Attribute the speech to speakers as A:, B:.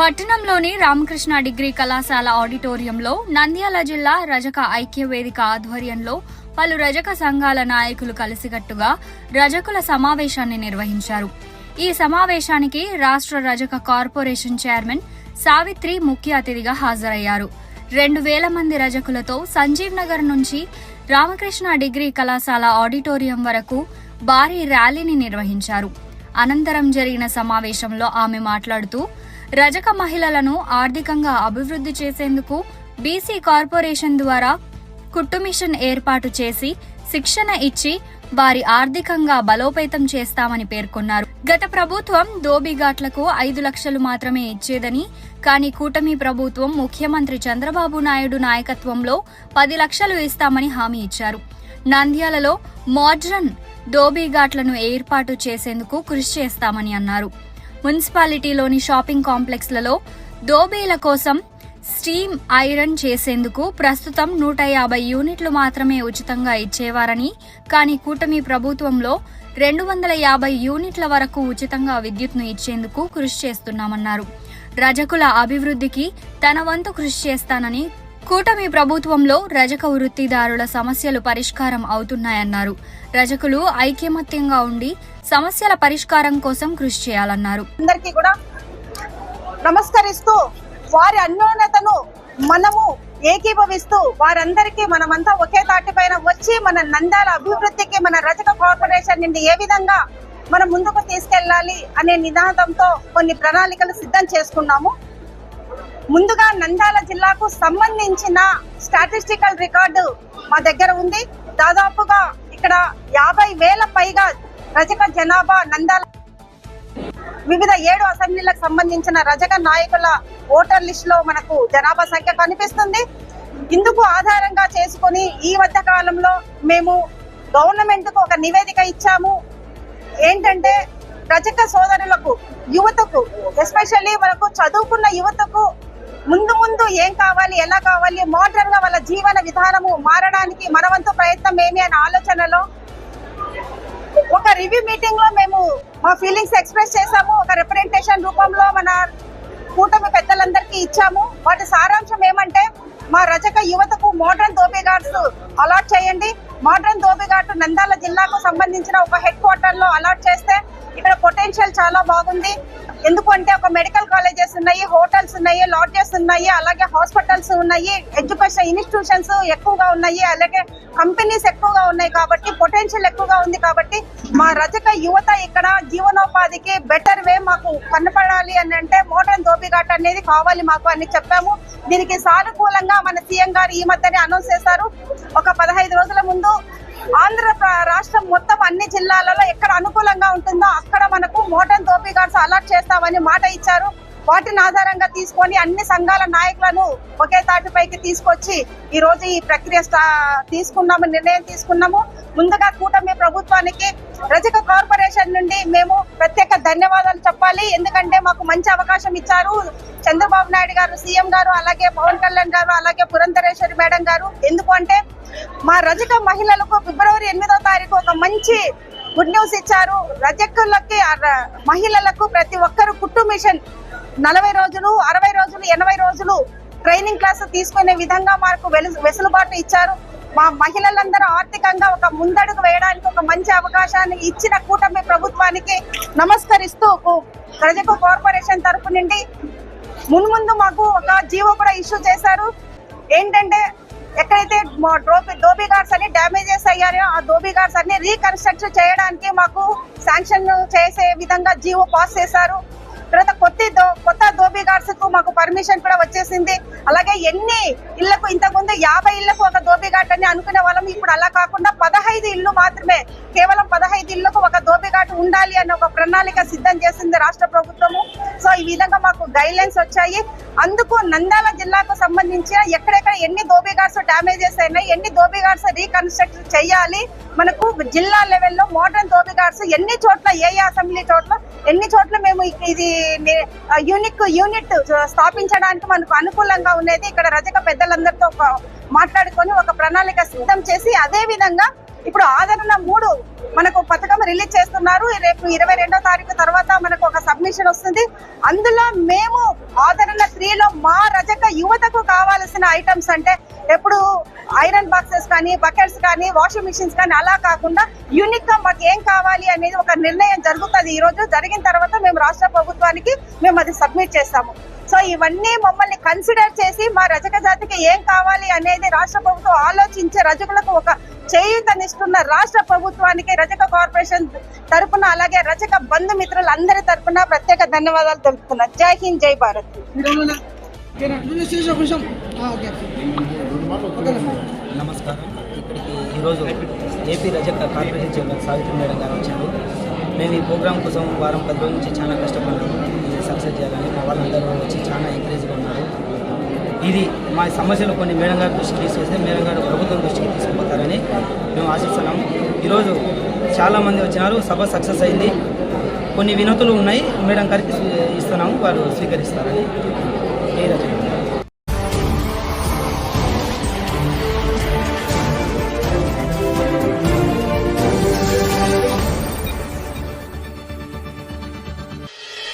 A: పట్టణంలోని రామకృష్ణ డిగ్రీ కళాశాల ఆడిటోరియంలో నంద్యాల జిల్లా రజక ఐక్య వేదిక ఆధ్వర్యంలో పలు రజక సంఘాల నాయకులు కలిసికట్టుగా రజకుల సమావేశాన్ని నిర్వహించారు. ఈ సమావేశానికి రాష్ట్ర రజక కార్పొరేషన్ చైర్మన్ సావిత్రి ముఖ్య అతిథిగా హాజరయ్యారు. రెండు వేల మంది రజకులతో సంజీవ్ నగర్ నుంచి రామకృష్ణ డిగ్రీ కళాశాల ఆడిటోరియం వరకు భారీ ర్యాలీని నిర్వహించారు. అనంతరం జరిగిన సమావేశంలో ఆమె మాట్లాడుతూ రజక మహిళలను ఆర్థికంగా అభివృద్ధి చేసేందుకు బీసీ కార్పొరేషన్ ద్వారా కుట్టు మిషన్ ఏర్పాటు చేసి శిక్షణ ఇచ్చి వారి ఆర్థికంగా బలోపేతం చేస్తామని పేర్కొన్నారు. గత ప్రభుత్వం దోబిఘాట్లకు ఐదు లక్షలు మాత్రమే ఇచ్చేదని కానీ కూటమి ప్రభుత్వం ముఖ్యమంత్రి చంద్రబాబు నాయుడు నాయకత్వంలో పది లక్షలు ఇస్తామని హామీ ఇచ్చారు. నంద్యాలలో మోడ్రన్ దోబీఘాట్లను ఏర్పాటు చేసేందుకు కృషి చేస్తామని అన్నారు. మున్సిపాలిటీలోని షాపింగ్ కాంప్లెక్స్లలో దోబీల కోసం స్టీమ్ ఐరన్ చేసేందుకు ప్రస్తుతం నూట యాభై యూనిట్లు మాత్రమే ఉచితంగా ఇచ్చేవారని కానీ కూటమి ప్రభుత్వంలో రెండు వందల యాభై యూనిట్ల వరకు ఉచితంగా విద్యుత్ను ఇచ్చేందుకు కృషి చేస్తున్నామన్నారు. రజకుల అభివృద్ధికి తన వంతు కృషి చేస్తానని కూటమి ప్రభుత్వంలో రజక వృత్తిదారుల సమస్యలు పరిష్కారం అవుతున్నాయన్నారు. రజకులు ఐకమత్యంగా ఉండి సమస్యల పరిష్కారం కోసం కృషి చేయాలన్నారు.
B: అందరికీ కూడా నమస్కరిస్తూ వారి అన్యోన్యతను మనము ఏకీభవిస్తూ వారందరికీ మనమంతా ఒకే తాటి పైన వచ్చి మన నందాల అభివృద్ధికి మన రజక కార్పొరేషన్ నుండి ఏ విధంగా మనం ముందుకు తీసుకెళ్ళాలి అనే నినాదంతో కొన్ని ప్రణాళికలు సిద్ధం చేసుకున్నాము. ముందుగా నంద్యాల జిల్లాకు సంబంధించిన స్టాటిస్టికల్ రికార్డు మా దగ్గర ఉంది. దాదాపుగా ఇక్కడ యాభై వేల పైగా రజక జనాభా నంద్యాల వివిధ ఏడు అసెంబ్లీలకు సంబంధించిన రజక నాయకుల ఓటర్ లిస్ట్లో మనకు జనాభా సంఖ్య కనిపిస్తుంది. ఇందుకు ఆధారంగా చేసుకొని ఈ మధ్య కాలంలో మేము గవర్నమెంట్కు ఒక నివేదిక ఇచ్చాము. ఏంటంటే రజక సోదరులకు యువతకు ఎస్పెషల్లీ మనకు చదువుకున్న యువతకు ముందు ముందు ఏం కావాలి ఎలా కావాలి మోడర్న్గా వాళ్ళ జీవన విధానము మారడానికి మనవంతు ప్రయత్నం ఏమి అనే ఆలోచనలో ఒక రివ్యూ మీటింగ్లో మేము మా ఫీలింగ్స్ ఎక్స్ప్రెస్ చేసాము ఒక రిప్రజెంటేషన్ రూపంలో మన కూటమి పెద్దలందరికీ ఇచ్చాము. వాటి సారాంశం ఏమంటే మా రజక యువతకు మోడర్న్ దోబిఘాట్స్ అలాట్ చేయండి. మోడర్న్ దోబిఘాట్ నందాల జిల్లాకు సంబంధించిన ఒక హెడ్ క్వార్టర్లో అలాట్ చేస్తే ఇక్కడ పొటెన్షియల్ చాలా బాగుంది. ఎందుకంటే ఒక మెడికల్ కాలేజెస్ ఉన్నాయి హోటల్స్ ఉన్నాయి లాడ్జెస్ ఉన్నాయి అలాగే హాస్పిటల్స్ ఉన్నాయి ఎడ్యుకేషన్ ఇన్స్టిట్యూషన్స్ ఎక్కువగా ఉన్నాయి అలాగే కంపెనీస్ ఎక్కువగా ఉన్నాయి కాబట్టి పొటెన్షియల్ ఎక్కువగా ఉంది కాబట్టి మా రజక యువత ఇక్కడ జీవనోపాధికి బెటర్ వే మాకు కనపడాలి అని అంటే మోడర్న్ దోబిఘాట్ అనేది కావాలి మాకు అని చెప్పాము. దీనికి సానుకూలంగా మన సీఎం గారు ఈ మధ్యనే అనౌన్స్ చేశారు. ఒక పదహైదు రోజుల ముందు ఆంధ్ర రాష్ట్రం మొత్తం అన్ని జిల్లాలలో ఎక్కడ అనుకూలంగా ఉంటుందో అక్కడ మనకు మోటార్ తోపీ గార్డ్స్ అలర్ట్ చేస్తామని మాట ఇచ్చారు. వాటిని ఆధారంగా తీసుకొని అన్ని సంఘాల నాయకులను ఒకే తాటిపైకి తీసుకొచ్చి ఈ రోజు ఈ ప్రక్రియ తీసుకున్నాము నిర్ణయం తీసుకున్నాము. ముందుగా కూటమి ప్రభుత్వానికి రజక కార్పొరేషన్ నుండి మేము ప్రత్యేక ధన్యవాదాలు చెప్పాలి. ఎందుకంటే మాకు మంచి అవకాశం ఇచ్చారు. చంద్రబాబు నాయుడు గారు సీఎం గారు అలాగే పవన్ కళ్యాణ్ గారు అలాగే పురంధరేశ్వరి మేడం గారు. ఎందుకు అంటే మా రజక మహిళలకు ఫిబ్రవరి ఎనిమిదో తారీఖు ఒక మంచి గుడ్ న్యూస్ ఇచ్చారు. రజకులకి మహిళలకు ప్రతి ఒక్కరు కుట్టు మిషన్. నలభై రోజులు అరవై రోజులు ఎనభై రోజులు ట్రైనింగ్ క్లాస్ తీసుకునే విధంగా మాకు వెసులుబాటు ఇచ్చారు. మా మహిళలందరూ ఆర్థికంగా ఒక ముందడుగు వేయడానికి ఒక మంచి అవకాశాన్ని ఇచ్చిన కూటమి ప్రభుత్వానికి నమస్కరిస్తూ ప్రజకు కార్పొరేషన్ తరఫు నుండి. మున్ముందు మాకు ఒక జీవో కూడా ఇష్యూ చేశారు. ఏంటంటే ఎక్కడైతే మా డ్రోబి గార్డ్స్ అన్ని డ్యామేజెస్ అయ్యారో ఆ డోబీ గార్డ్స్ అన్ని రీకన్స్ట్రక్ట్ చేయడానికి మాకు శాంక్షన్ చేసే విధంగా జీవో పాస్ చేశారు. తర్వాత కొత్త దో- కొత్త దోబీ గార్డ్స్కు మాకు పర్మిషన్ కూడా వచ్చేసింది. అలాగే ఎన్ని ఇళ్ళకు ఇంతకుముందు యాభై ఇళ్ళకు ఒక దోబీ ఘాట్ అని అనుకునే వాళ్ళం ఇప్పుడు అలా కాకుండా పదహైదు ఇల్లు మాత్రమే కేవలం పదహైదు ఇళ్ళకు ఒక దోబీ ఘాట్ ఉండాలి అనే ఒక ప్రణాళిక సిద్ధం చేసింది రాష్ట్ర ప్రభుత్వము. సో ఈ విధంగా మాకు గైడ్ లైన్స్ వచ్చాయి. అందుకు నంద్యాల జిల్లాకు సంబంధించిన ఎక్కడెక్కడ ఎన్ని దోబీ డ్యామేజెస్ అయినాయి ఎన్ని దోబీగాడ్స్ రీకన్స్ట్రక్ట్ చేయాలి మనకు జిల్లా లెవెల్లో మోడర్న్ దోబీగాడ్స్ ఎన్ని చోట్ల ఏ అసెంబ్లీ చోట్ల ఎన్ని చోట్ల మేము ఇది యూనిక్ యూనిట్ స్థాపించడానికి మనకు అనుకూలంగా ఉండేది. ఇక్కడ రజక పెద్దలందరితో మాట్లాడుకొని ఒక ప్రణాళిక సిద్ధం చేసి అదే విధంగా ఇప్పుడు ఆదరణ మూడు మనకు పథకం రిలీజ్ చేస్తున్నారు. రేపు ఇరవై రెండో తారీఖు తర్వాత మనకు ఒక సబ్మిషన్ వస్తుంది. అందులో మేము మా రజక యువతకు కావాల్సిన ఐటమ్స్ అంటే ఎప్పుడు ఐరన్ బాక్సెస్ కానీ బకెట్స్ కానీ వాషింగ్ మిషన్స్ కానీ అలా కాకుండా యూనిక్గా మాకు ఏం కావాలి అనేది ఒక నిర్ణయం జరుగుతుంది ఈ రోజు. జరిగిన తర్వాత మేము రాష్ట్ర ప్రభుత్వానికి మేము అది సబ్మిట్ చేస్తాము. సో ఇవన్నీ మమ్మల్ని కన్సిడర్ చేసి మా రజక జాతికి ఏం కావాలి అనేది రాష్ట్ర ప్రభుత్వం ఆలోచించే రజకులకు ఒక చేయూతనిస్తున్న రాష్ట్ర ప్రభుత్వానికి రజక కార్పొరేషన్ తరఫున అలాగే రజక బంధుమిత్రులందరి తరఫున తరపున ప్రత్యేక ధన్యవాదాలు తెలుపుతున్నా. జై హింద్ జై భారత్.
C: నమస్కారం. ఇక్కడికి ఈరోజు ఏపీ రజక కార్పొరేషన్ చైర్మన్ సావిత్రి మేడం గారు వచ్చారు. మేము ఈ ప్రోగ్రాం కోసం వారం పది రోజుల నుంచి చాలా కష్టపడ్డాము ఇది సక్సెస్ చేయాలని మా వాళ్ళందరూ వచ్చి చాలా ఎంకరేజ్గా ఉన్నారు. ఇది మా సమస్యలు కొన్ని మేడం గారి దృష్టికి తీసుకొస్తే మేడం గారు ప్రభుత్వం దృష్టికి తీసుకుపోతారని మేము ఆశిస్తున్నాము ఈరోజు చాలామంది వచ్చినారు. సభ సక్సెస్ అయింది. కొన్ని వినతులు ఉన్నాయి. మేడం గారికి ఇస్తున్నాము. వారు స్వీకరిస్తారని.